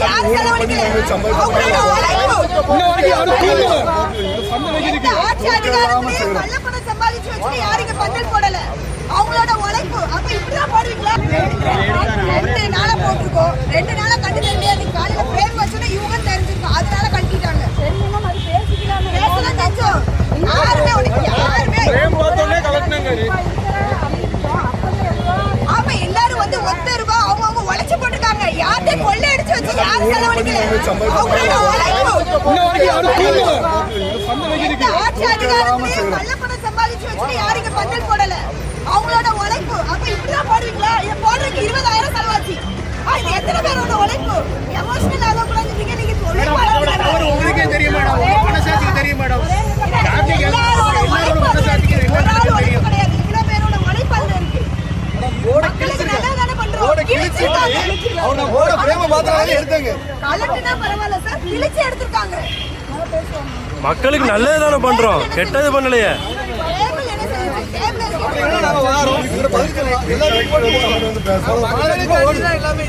அவங்களோட உழைப்பு. போடல அவங்களோட அப்ப இப்படிதான் போடுவீங்களா ரெண்டு நாளா போட்டிருக்கோம் ரெண்டு நாளா அவங்களோட உழைப்பு அப்ப இப்படிதான் போடுவீங்களா இதை போடுறதுக்கு இருபதாயிரம் செலவாச்சு இது எத்தனை பேரோட உழைப்பு எமோஷனல் ஆகக்கூடாதுன்றீங்க நீங்க தொழில் உங்களுக்கே தெரியும் மேடம் மனசாட்சிக்கு தெரியும் மேடம் எல்லாரோட கிடையாது. இவ்வளவு பேரோட உழைப்பு அதுல இருக்கு. பண்றோம் கிழிச்சிருக்காங்க. அவங்க போட பிரேம பாத்திரம் எடுத்தாங்க. கலட்டுனா பரவாயில்ல சார். கிழிச்சு எடுத்திருக்காங்க. மக்களுக்கு நல்லது தானே பண்றோம். கெட்டது பண்ணலையே. நாங்க வாரோம் எல்லாரும் எல்லாமே